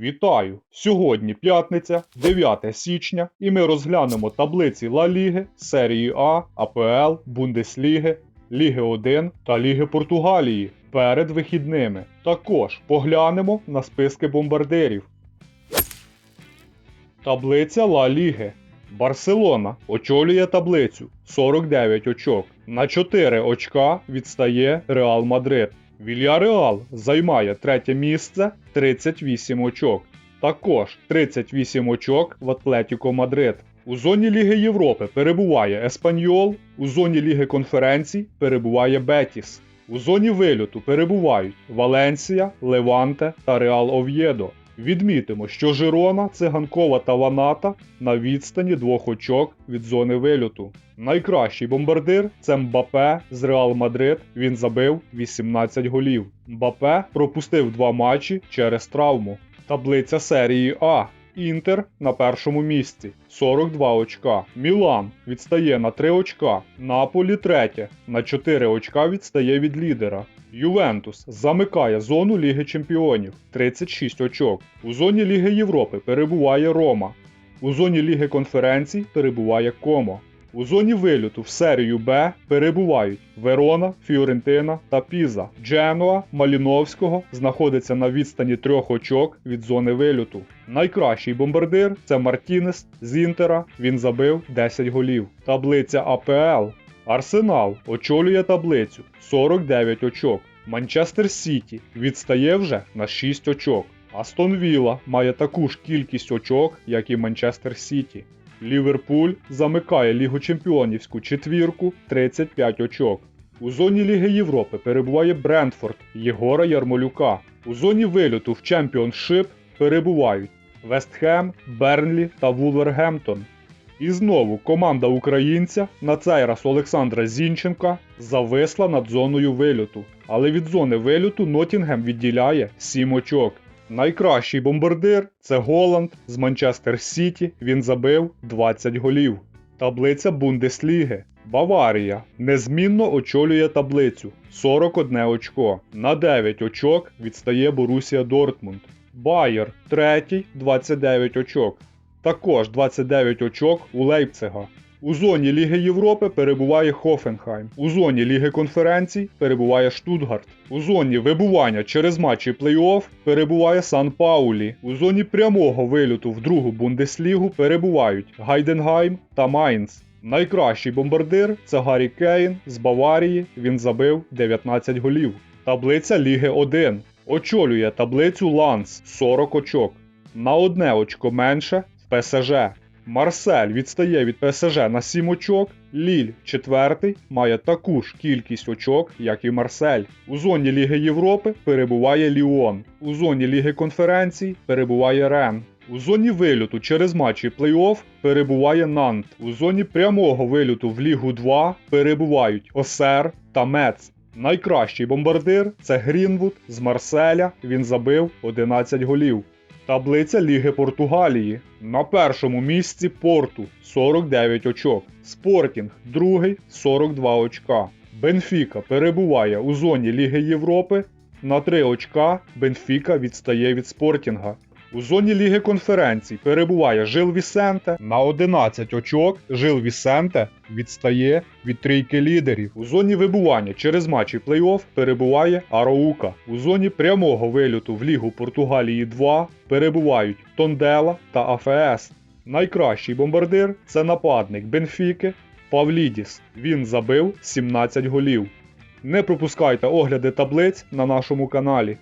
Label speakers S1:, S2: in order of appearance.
S1: Вітаю! Сьогодні п'ятниця, 9 січня, і ми розглянемо таблиці Ла Ліги, серії А, АПЛ, Бундесліги, Ліги 1 та Ліги Португалії перед вихідними. Також поглянемо на списки бомбардирів. Таблиця Ла Ліги. Барселона очолює таблицю 49 очок. На 4 очка відстає Реал Мадрид. Вільяреал займає третє місце 38 очок. Також 38 очок в Атлетіко Мадрид. У зоні Ліги Європи перебуває Еспаньол, у зоні Ліги конференцій перебуває Бетіс. У зоні вильоту перебувають Валенсія, Леванте та Реал Ов'єдо. Відмітимо, що Жирона, Циганкова та Ваната на відстані двох очок від зони вильоту. Найкращий бомбардир це Мбапе з Реал Мадрид. Він забив 18 голів. Мбапе пропустив два матчі через травму. Таблиця серії А. Інтер на першому місці 42 очка. Мілан відстає на 3 очка. Наполі третє. На 4 очка відстає від лідера. Ювентус замикає зону Ліги Чемпіонів 36 очок. У зоні Ліги Європи перебуває Рома. У зоні Ліги конференцій перебуває Комо. У зоні вильоту в серію Б перебувають Верона, Фіорентина та Піза. Дженуа Маліновського знаходиться на відстані трьох очок від зони вильоту. Найкращий бомбардир це Мартінес з Інтера. Він забив 10 голів. Таблиця АПЛ. Арсенал очолює таблицю 49 очок. Манчестер Сіті відстає вже на 6 очок. Астон Вілла має таку ж кількість очок, як і Манчестер Сіті. Ліверпуль замикає Лігу Чемпіонівську четвірку 35 очок. У зоні Ліги Європи перебуває Брентфорд Єгора Ярмолюка. У зоні вильоту в Чемпіоншип перебувають Вестхем, Бернлі та Вулвергемптон. І знову команда українця, на цей раз Олександра Зінченка, зависла над зоною вильоту. Але від зони вильоту Нотінгем відділяє 7 очок. Найкращий бомбардир це Голланд з Манчестер Сіті. Він забив 20 голів. Таблиця Бундесліги. Баварія незмінно очолює таблицю 41 очко. На 9 очок відстає Борусія Дортмунд. Байер третій 29 очок. Також 29 очок у Лейпцига. У зоні Ліги Європи перебуває Хофенхайм. У зоні Ліги конференцій перебуває Штутгарт. У зоні вибування через матчі плей-офф перебуває Сан Паулі. У зоні прямого вильоту в другу Бундеслігу перебувають Гайденгайм та Майнц. Найкращий бомбардир це Гаррі Кейн з Баварії. Він забив 19 голів. Таблиця Ліги 1. Очолює таблицю Ланс 40 очок. На одне очко менше в ПСЖ. Марсель відстає від ПСЖ на 7 очок. Ліль четвертий має таку ж кількість очок, як і Марсель. У зоні Ліги Європи перебуває Ліон. У зоні Ліги конференцій перебуває Рен. У зоні вильоту через матчі плей-офф перебуває Нант. У зоні прямого вильоту в Лігу 2 перебувають Осер та Мец. Найкращий бомбардир це Грінвуд з Марселя. Він забив 11 голів. Таблиця Ліги Португалії. На першому місці Порту 49 очок. Спортінг другий 42 очка. Бенфіка перебуває у зоні Ліги Європи. На 3 очка Бенфіка відстає від Спортінга. У зоні Ліги конференцій перебуває Жил Вісенте. На 11 очок Жил Вісенте відстає від трійки лідерів. У зоні вибування через матчі плей-офф перебуває Араука. У зоні прямого вильоту в Лігу Португалії 2 перебувають Тондела та АФС. Найкращий бомбардир це нападник Бенфіки Павлідіс. Він забив 17 голів. Не пропускайте огляди таблиць на нашому каналі.